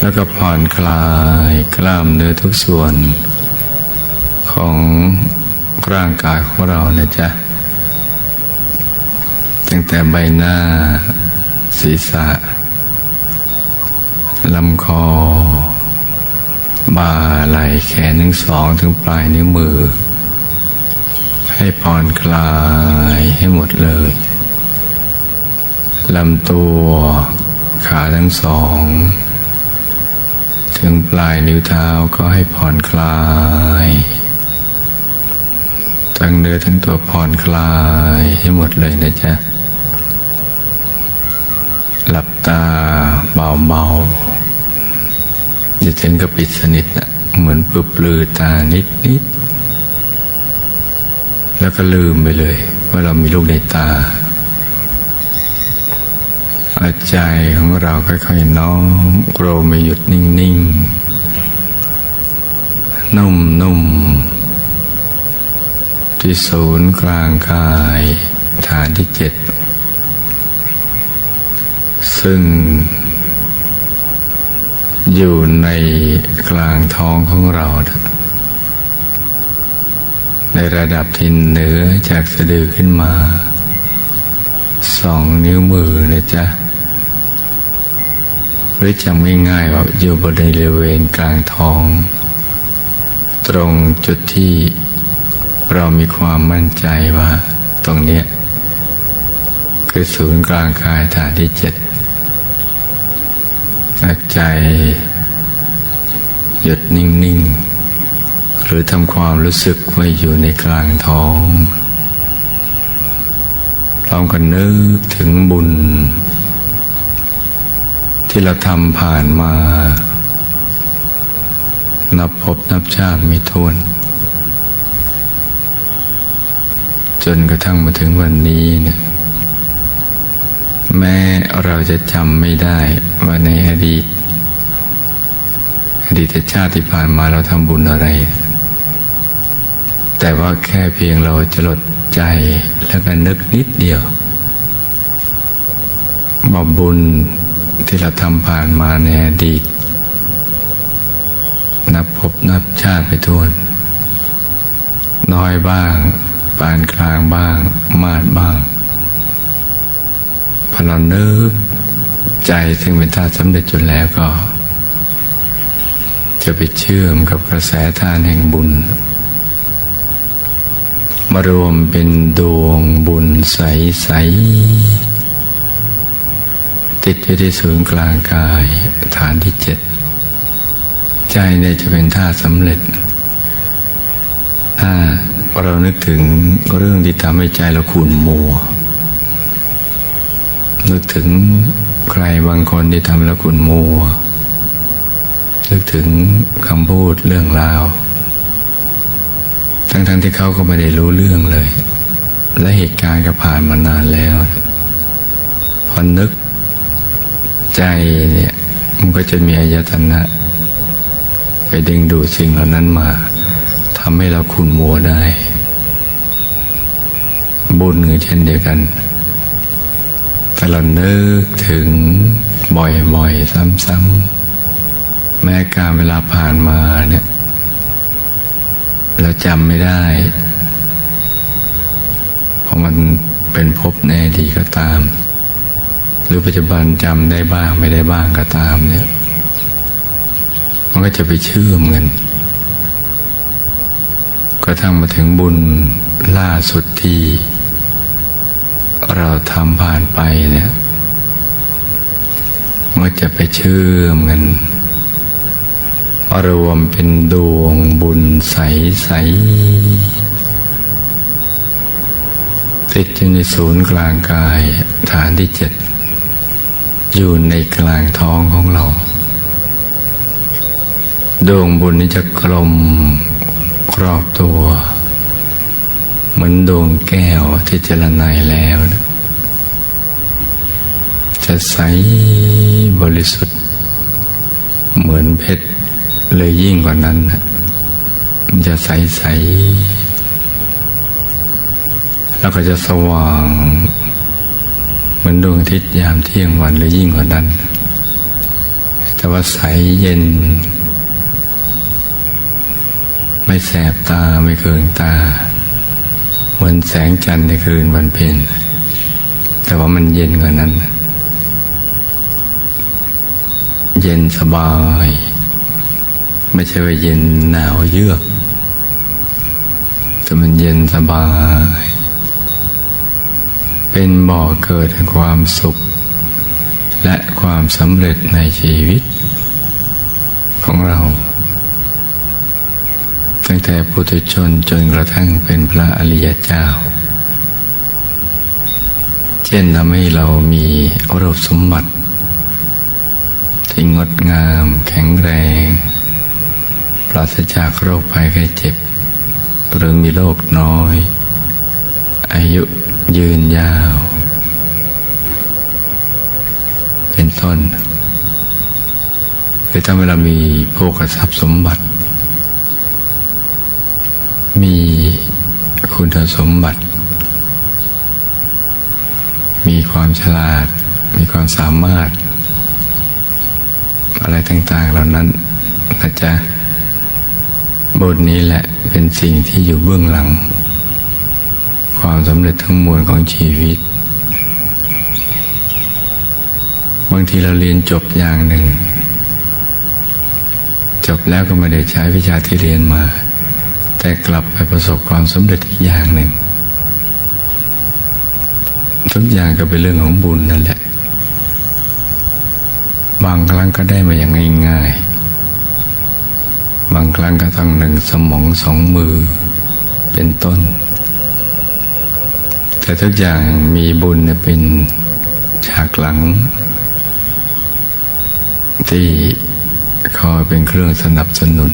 แล้วก็ผ่อนคลายกล้ามเนื้อทุกส่วน ของร่างกายของเรานะจ๊ะ ตั้งแต่ใบหน้า ศีรษะลำคอ บ่าไหล่แขนทั้งสองถึงปลายนิ้วมือ ให้ผ่อนคลายให้หมดเลยลำตัวขาทั้งสอง ถึงปลายนิ้วเท้าก็ให้ผ่อนคลายทั้งเนื้อทั้งตัวผ่อนคลายให้หมดเลยนะจ๊ะ หลับตาเบาๆอย่าถึงกับปิดสนิทนะเหมือนปลือปลือตานิดนิดๆแล้วก็ลืมไปเลย ว่าเรามีลูกในตา ใจของเราค่อยๆน้อมโกรมไปหยุดนิ่งๆ นุ่มๆ ที่ศูนย์กลางกาย ฐานที่เจ็ด ซึ่ง อยู่ในกลางท้องของเรา ในระดับที่เหนือจากสะดือขึ้นมาสองนิ้วมือนะจ๊ะ หรือจำง่ายๆว่าอยู่บริเวณกลางท้อง ตรงจุดที่เรามีความมั่นใจว่า ตรงเนี้ยคือศูนย์กลางกายฐานที่เจ็ดใจหยุดนิ่งๆ หรือทำความรู้สึกว่าอยู่ในกลางท้องพร้อมกันนึกถึงบุญ ที่เราทำผ่านมา นับพบนับชาติไม่ท้วน จนกระทั่งมาถึงวันนี้เนี่ยแม้เราจะจำไม่ได้ว่าในอดีต อดีตชาติที่ผ่านมาเราทำบุญอะไร แต่ว่าแค่เพียงเราจะลดใจแล้วก็นึกนิดเดียวว่าบุญ ที่เราทำผ่านมาในอดีต นับพบนับชาติไปทวน น้อยบ้าง ปานกลางบ้าง มาดบ้างพอเรานึกใจซึ่งเป็นธาตุสำเร็จจนแล้วก็ จะไปเชื่อมกับกระแสทานแห่งบุญ มารวมเป็นดวงบุญใส ๆ ติดอยู่ที่ศูนย์กลางกายฐานที่เจ็ดใจเนี่ยจะเป็นท่าสำเร็จ ถ้าเรานึกถึงเรื่องที่ทำให้ใจเราขุ่นมัว นึกถึงใครบางคนที่ทำแล้วขุ่นมัว นึกถึงคำพูดเรื่องราว ทั้งๆทที่เขาก็ไม่ได้รู้เรื่องเลย และเหตุการณ์ก็ผ่านมานานแล้ว พอนึก ใจเนี่ยมันก็จะมีอายตนะ ไปดึงดูดสิ่งเหล่านั้นมาทำให้เราขุ่นมัวได้ บุญก็เช่นเดียวกันแต่เรานึกถึงบ่อยๆ ซ้ำๆแม้การเวลาผ่านมาเนี่ยเราจำไม่ได้ เพราะมันเป็นภพในอดีก็ตาม หรือปัจจุบันจำได้บ้างไม่ได้บ้างก็ตามเนี่ย มันก็จะไปเชื่อมกันกระทั่งมาถึงบุญล่าสุดที่เราทำผ่านไปเนี่ยมันจะไปเชื่อมกันรวมเป็นดวงบุญใสๆติดอยู่ในศูนย์กลางกายฐานที่เจ็ด อยู่ในกลางท้องของเรา ดวงบุญนี้จะกลมครอบตัว เหมือนดวงแก้วที่เจรไนแล้วนะจะใสบริสุทธิ์ เหมือนเพชรเลยยิ่งกว่านั้นนะจะใสใสๆแล้วก็จะสว่าง เหมือนดวงอาทิตย์ยามเที่ยงวันเลยยิ่งกว่านั้น แต่ว่าใสเย็น ไม่แสบตาไม่เคืองตาเหมือนแสงจันทร์ในคืนวันเพ็ญแต่ว่ามันเย็นกว่านั้น เย็นสบาย ไม่ใช่ว่าเย็นหนาวเยือกแต่มันเย็นสบาย เป็นบ่อเกิดแห่งความสุข และความสำเร็จในชีวิต ของเรา ตั้งแต่ปุถุชนจนกระทั่งเป็นพระอริยเจ้า เช่นทำให้เรามีอรูปสมบัติ ที่งดงามแข็งแรง ปราศจากโรคภัยไข้เจ็บ หรือมีโรคน้อย อายุยืนยาว เป็นต้นคือถ้าเวลามีโภคทรัพย์สมบัติ มีคุณสมบัติ มีความฉลาด มีความสามารถ อะไรต่าง ๆ เหล่านั้นนะจ๊ะบทนี้แหละเป็นสิ่งที่อยู่เบื้องหลัง ความสำเร็จทั้งมวลของชีวิต บางทีเราเรียนจบอย่างหนึ่ง จบแล้วก็ไม่ได้ใช้วิชาที่เรียนมา แต่กลับไปประสบความสำเร็จอีกอย่างหนึ่ง ทุกอย่างก็เป็นเรื่องของบุญนั่นแหละ บางครั้งก็ได้มาอย่างง่ายๆบางครั้งก็ต้องหนึ่งสมองสองมือเป็นต้น แต่ทุกอย่างมีบุญเป็นฉากหลัง ที่คอยเป็นเครื่องสนับสนุน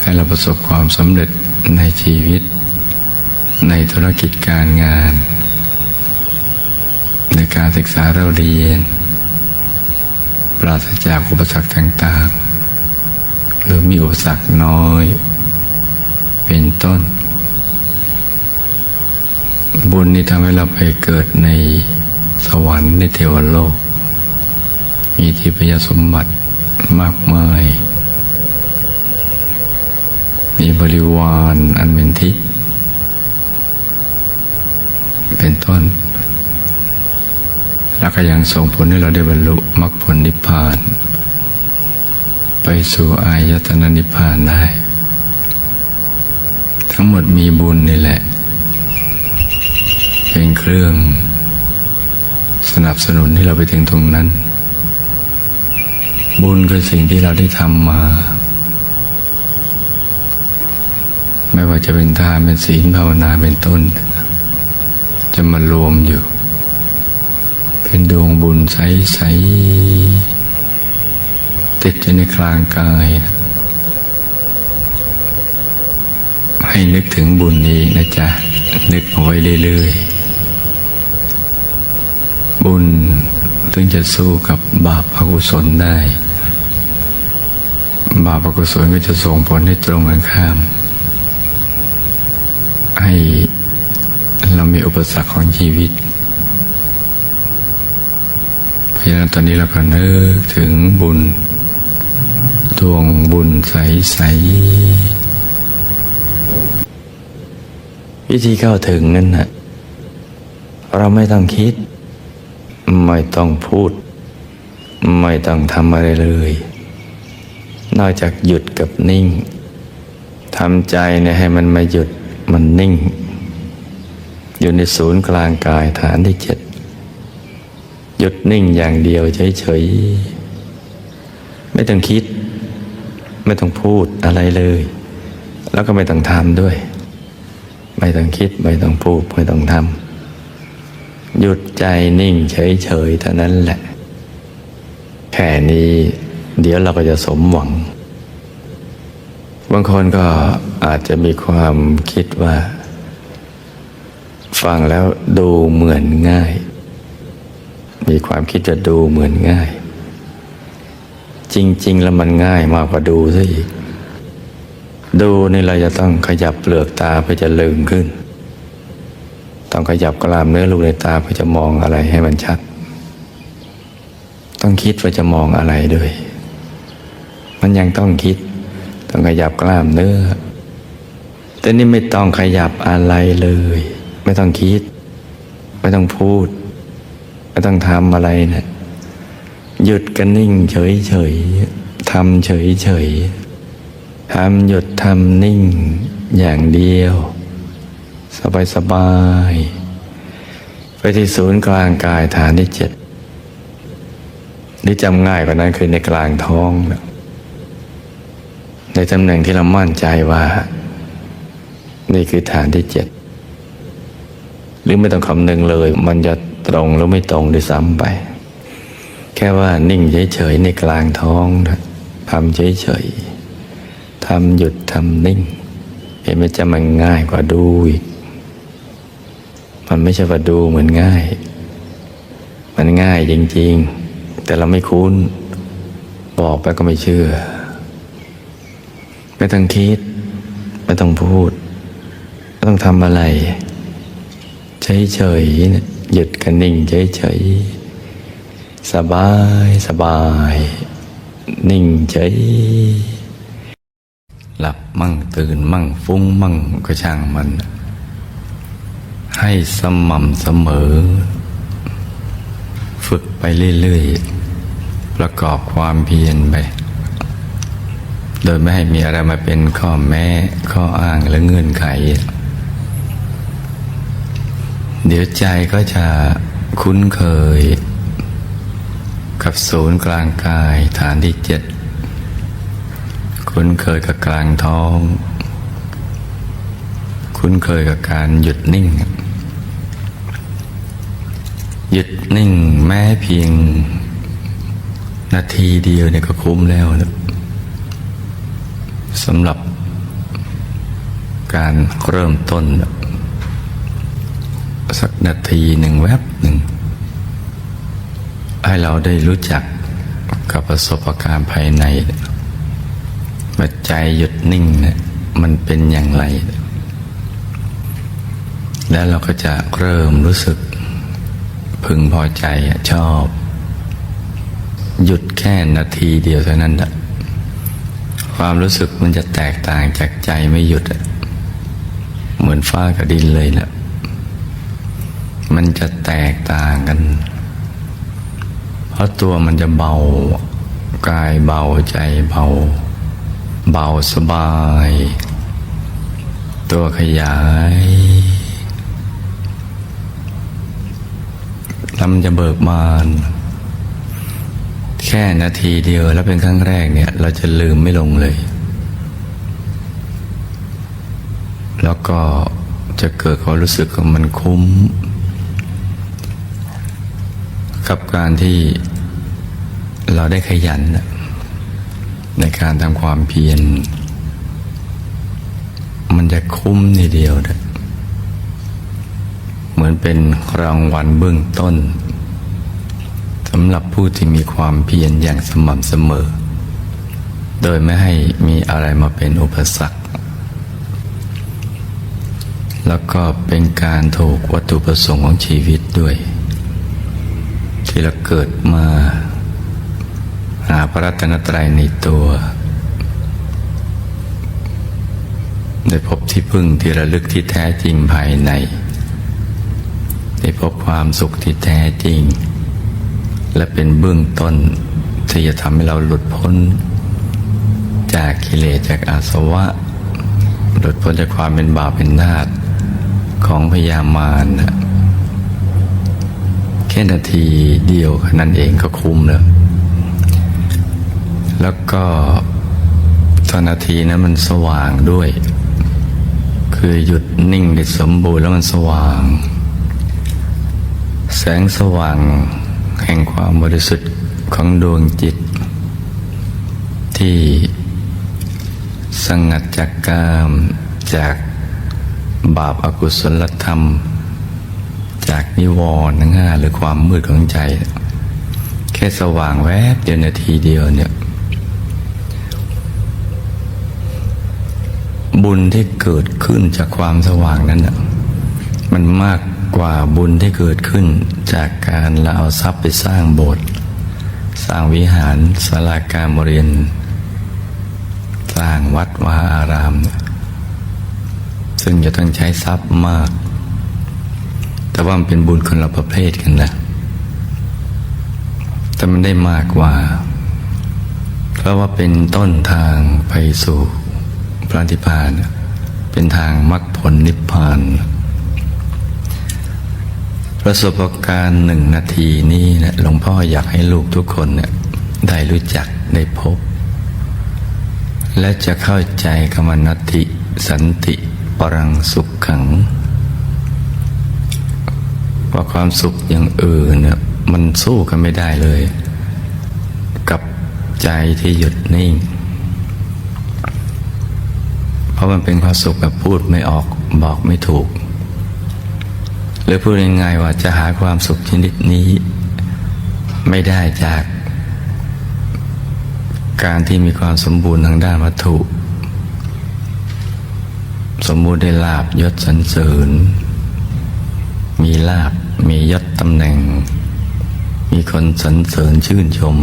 ให้เราประสบความสำเร็จในชีวิต ในธุรกิจการงาน ในการศึกษาเราเรียน ปราศจากอุปสรรคต่าง ๆ หรือมีอุปสรรคน้อย เป็นต้น บุญนี้ทำให้เราไปเกิดในสวรรค์ในเทวโลก มีทิพยสมบัติมากมาย มีบริวารอันเป็นทิพย์เป็นต้น แล้วก็ยังส่งผลให้เราได้บรรลุมรรคผลนิพพาน ไปสู่อายตนะนิพพานได้ ทั้งหมดมีบุญนี่แหละ เป็นเครื่องสนับสนุนให้เราไปถึงตรงนั้น บุญคือสิ่งที่เราได้ทำมา ไม่ว่าจะเป็นทานเป็นศีลภาวนาเป็นต้น จะมารวมอยู่ เป็นดวงบุญใสๆติดอยู่ในกลางกาย ให้นึกถึงบุญนี้นะจ๊ะ นึกเอาไว้เรื่อยๆ บุญถึงจะสู้กับบาปอกุศลได้ บาปอกุศลก็จะส่งผลให้ตรงกันข้าม ให้เรามีอุปสรรคของชีวิต เพราะฉะนั้นตอนนี้เราก็นึกถึงบุญดวงบุญใสๆวิธีเข้าถึงนั่นนะเราไม่ต้องคิด ไม่ต้องพูด ไม่ต้องทำอะไรเลย นอกจากหยุดกับนิ่งทำใจเนี่ยให้มันมาหยุดมันนิ่ง อยู่ในศูนย์กลางกายฐานที่เจ็ดหยุดนิ่งอย่างเดียวเฉยๆไม่ต้องคิด ไม่ต้องพูดอะไรเลย แล้วก็ไม่ต้องทำด้วย ไม่ต้องคิด ไม่ต้องพูด ไม่ต้องทำ หยุดใจนิ่งเฉยๆเท่านั้นแหละ แค่นี้เดี๋ยวเราก็จะสมหวัง บางคนก็อาจจะมีความคิดว่า ฟังแล้วดูเหมือนง่าย มีความคิดจะดูเหมือนง่าย จริง ๆ แล้วมันง่ายมากกว่าดูซะอีก ดูนี่เราจะต้องขยับเปลือกตาเพื่อจะลืมขึ้น ต้องขยับกรามเนื้อลูกในตาเพื่อจะมองอะไรให้มันชัด ต้องคิดว่าจะมองอะไรด้วย มันยังต้องคิด ต้องขยับกล้ามเนื้อ แต่นี่ไม่ต้องขยับอะไรเลย ไม่ต้องคิด ไม่ต้องพูด ไม่ต้องทำอะไรนะหยุดกันนิ่งเฉยเฉยทำเฉยเฉยทำหยุดทำนิ่งอย่างเดียว สบายสบาย ไปที่ศูนย์กลางกายฐานที่เจ็ดหรือจำง่ายกว่านั้นคือในกลางท้อง ในตำแหน่งที่เรามั่นใจว่า นี่คือฐานที่เจ็ดหรือไม่ต้องคำนึงเลย มันจะตรงหรือไม่ตรงด้วยซ้ำไป แค่ว่านิ่งเฉยๆในกลางท้องนะทำเฉยๆทำหยุดทำนิ่ง เห็นไหมจะมันง่ายกว่าดูอีก มันไม่ใช่ว่าดูเหมือนง่าย มันง่ายจริง ๆ แต่เราไม่คุ้น บอกไปก็ไม่เชื่อ ไม่ต้องคิด ไม่ต้องพูด ไม่ต้องทำอะไร เฉยๆเนี่ยหยุดกันนิ่งเฉยๆสบายสบาย นิ่งเฉยหลับมั่งตื่นมั่งฟุ้งมั่งก็ช่างมัน ให้สม่ำเสมอ ฝึกไปเรื่อยๆ ประกอบความเพียรไป โดยไม่ให้มีอะไรมาเป็นข้อแม้ ข้ออ้างและเงื่อนไข เดี๋ยวใจก็จะคุ้นเคย กับศูนย์กลางกายฐานที่เจ็ด คุ้นเคยกับกลางท้อง คุ้นเคยกับการหยุดนิ่ง หยุดนิ่งแม้เพียง นาทีเดียวเนี่ยก็คุ้มแล้วนะสำหรับการเริ่มต้น สักนาทีหนึ่งแวบหนึ่ง ให้เราได้รู้จักกับประสบการณ์ภายในว่าใจหยุดนิ่งเนี่ยมันเป็นอย่างไร แล้วเราก็จะเริ่มรู้สึก พึงพอใจชอบ หยุดแค่นาทีเดียวเท่านั้นนะความรู้สึกมันจะแตกต่างจากใจไม่หยุด เหมือนฟ้ากับดินเลยนะมันจะแตกต่างกัน เพราะตัวมันจะเบากายเบาใจเบา เบาสบาย ตัวขยาย ลำจะเบิกบาน แค่นาทีเดียวแล้วเป็นครั้งแรกเนี่ย เราจะลืมไม่ลงเลย แล้วก็จะเกิดความรู้สึกของมันคุ้ม กับการที่เราได้ขยัน ในการทำความเพียรมันจะคุ้มทีเดียวนะ เหมือนเป็นรางวัลเบื้องต้นสำหรับผู้ที่มีความเพียรอย่างสม่ำเสมอ โดยไม่ให้มีอะไรมาเป็นอุปสรรค แล้วก็เป็นการถูกวัตถุประสงค์ของชีวิตด้วย ที่เราเกิดมาหาพระรัตนตรัยในตัวได้พบที่พึ่งที่ระลึกที่แท้จริงภายใน ได้พบความสุขที่แท้จริง และเป็นเบื้องต้นที่จะทำให้เราหลุดพ้น จากกิเลสจากอาสวะ หลุดพ้นจากความเป็นบาปเป็นนาฏของพยามารแค่นาทีเดียวนั่นเองก็คุ้มแล้วแล้วก็ตอนนาทีนั้นมันสว่างด้วย คือหยุดนิ่งได้สมบูรณ์แล้วมันสว่าง แสงสว่างแห่งความบริสุทธิ์ของดวงจิต ที่สงัดจากกามจากบาปอากุศลธรรม จากนิวรณ์งห้าหรือความมืดของใจ แค่สว่างแวบเดียวนาทีเดียวเนี่ยบุญที่เกิดขึ้นจากความสว่างนั้นน่มันมาก กว่าบุญที่เกิดขึ้นจากการเราเอาทรัพย์ไปสร้างโบสถ์สร้างวิหารศาลาการบเรียน สร้างวัดวาอาราม ซึ่งจะต้องใช้ทรัพย์มาก แต่ว่ามันเป็นบุญคนละประเภทกันนะแต่มันได้มากกว่า เพราะว่าเป็นต้นทางไปสู่พระนิพพาน เป็นทางมรรคผลนิพพาน ประสบการณ์หนึ่งนาทีนี้นะหลวงพ่ออยากให้ลูกทุกคนเนี่ยได้รู้จักได้พบ และจะเข้าใจคำว่านติสันติปรังสุขขัง ว่าความสุขอย่างอื่นเนี่ยมันสู้กันไม่ได้เลย กับใจที่หยุดนิ่ง เพราะมันเป็นความสุขแบบพูดไม่ออกบอกไม่ถูก หรือพูดง่ายๆว่าจะหาความสุขชนิดนี้ ไม่ได้จากการที่มีความสมบูรณ์ทางด้านวัตถุ สมบูรณ์ได้ลาบยศสรรเสริญ มีลาบมียศตำแหน่ง มีคนสรรเสริญชื่นชม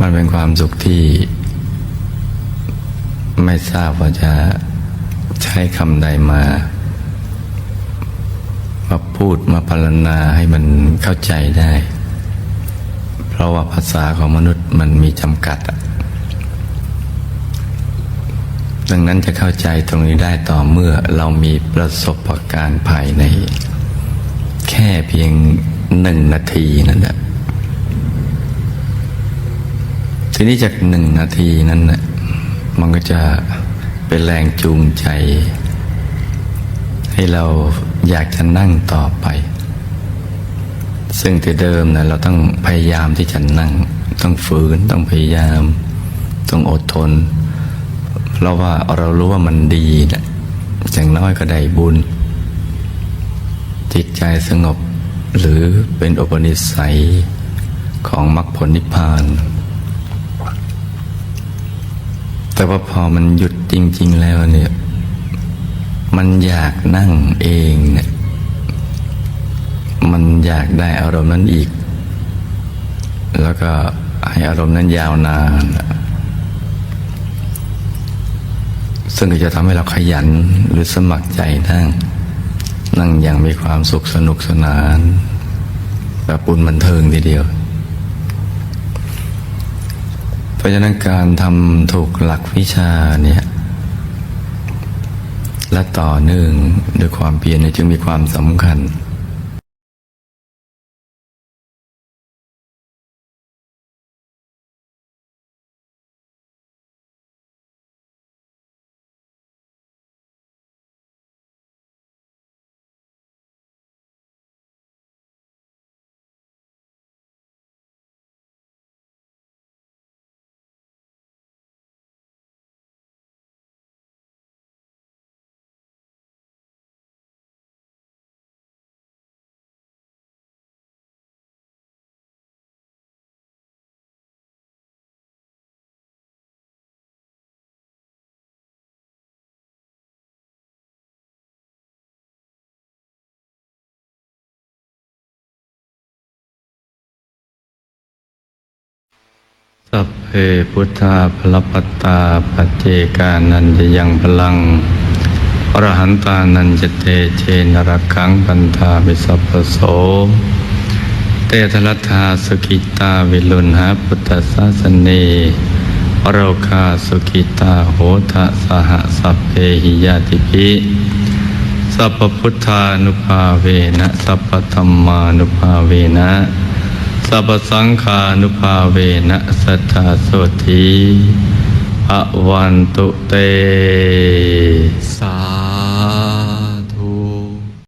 มันเป็นความสุขที่ ไม่ทราบว่าจะ ช้คำใดมา มาพูดมาพรรณนาให้มันเข้าใจได้ เพราะว่าภาษาของมนุษย์มันมีจำกัด ดังนั้นจะเข้าใจตรงนี้ได้ต่อเมื่อเรามีประสบการณ์ภายใน แค่เพียงหนึ่งนาทีนั่นแหละทีนี้จากหนึ่งนาทีนั้นน่ะมันก็จะ เป็นแรงจูงใจ ให้เราอยากจะนั่งต่อไป ซึ่งแต่เดิมนะเราต้องพยายามที่จะนั่ง ต้องฝืนต้องพยายาม ต้องอดทน เพราะว่าเรารู้ว่ามันดีนะอย่างน้อยก็ได้บุญ จิตใจสงบหรือเป็นอุปนิสัยของมรรคผลนิพพาน แต่ว่าพอมันหยุดจริง ๆ แล้วเนี่ย มันอยากนั่งเองเนี่ย มันอยากได้อารมณ์นั้นอีก แล้วก็ให้อารมณ์นั้นยาวนาน ซึ่งก็จะทำให้เราขยันหรือสมัครใจนั่ง นั่งอย่างมีความสุขสนุกสนานแบบปุ่นบันเทิงทีเดียว เพ ราะฉะนั้นการทำถูกหลักวิชาเนี่ยและต่อเนื่องด้วยความเพียรเนี่ยจึงมีความสำคัญ พเพพุทธาพลปตตาปัจเจกานันจะยังพลังอรหันตานันจะเตเชนรคังปันธามิสัพโส เตทลัธาสุกิตาวิลุณหาพุทธศาสเนอโรคาสุกิตาโหทะสหสัพเพหิยาติภิสัพพุทธานุภาเวนะสัพพธรรมานุภาเวนะ สัพสังขานุภาเวนะสัทธาโสธีอวันตุเต สา